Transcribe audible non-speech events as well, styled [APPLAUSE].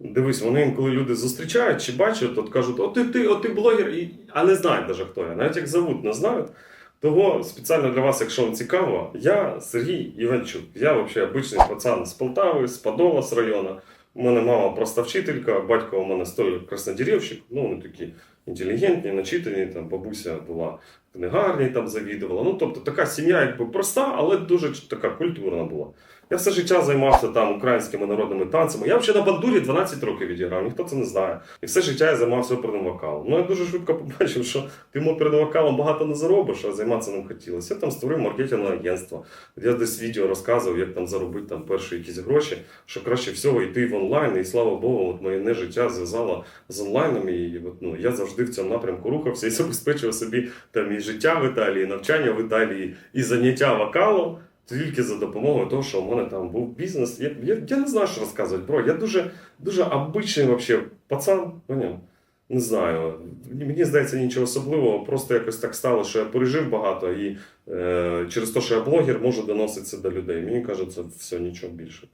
Дивись, вони інколи люди зустрічають чи бачать, от кажуть, о ти, ти, о, ти блогер, і... а не знають навіть хто я. Навіть як зовут, не знають. Того спеціально для вас, якщо вам цікаво, я Сергій Іванчук. Я взагалі обичний пацан з Полтави, з Подола з району. У мене мама просто вчителька, батько у мене стоїть краснодерівщик, ну вони такі інтелігентні, начитані, там бабуся була в книгарні, там завідувала. Ну, тобто така сім'я якби проста, але дуже така культурна була. Я все життя займався там українськими народними танцями. Я взагалі на бандурі 12 років відіграв, ніхто це не знає. І все життя я займався оперним вокалом. Ну я дуже швидко [LAUGHS] побачив, що тим оперним вокалом багато не заробиш, а займатися ним хотілося. Я там створив маркетингове агентство. Я десь відео розказував, як там заробити там перші якісь гроші, що краще всього йти в онлайн. І слава Богу, от моє не життя зв'язало з онлайном. І от, ну, я завжди в цьому напрямку рухався і [LAUGHS] забезпечував собі там і життя в Італії, і навчання в Італії, і заняття вокалом. Тільки за допомогою того, що у мене там був бізнес. Я, я, я не знаю, що розказувати, бро. Я дуже, дуже обичний вообще пацан, поняв? Не знаю. Мені здається, нічого особливого. Просто якось так стало, що я пережив багато і е, через те, що я блогер, можу доносити це до людей. Мені кажеться, все, нічого більше.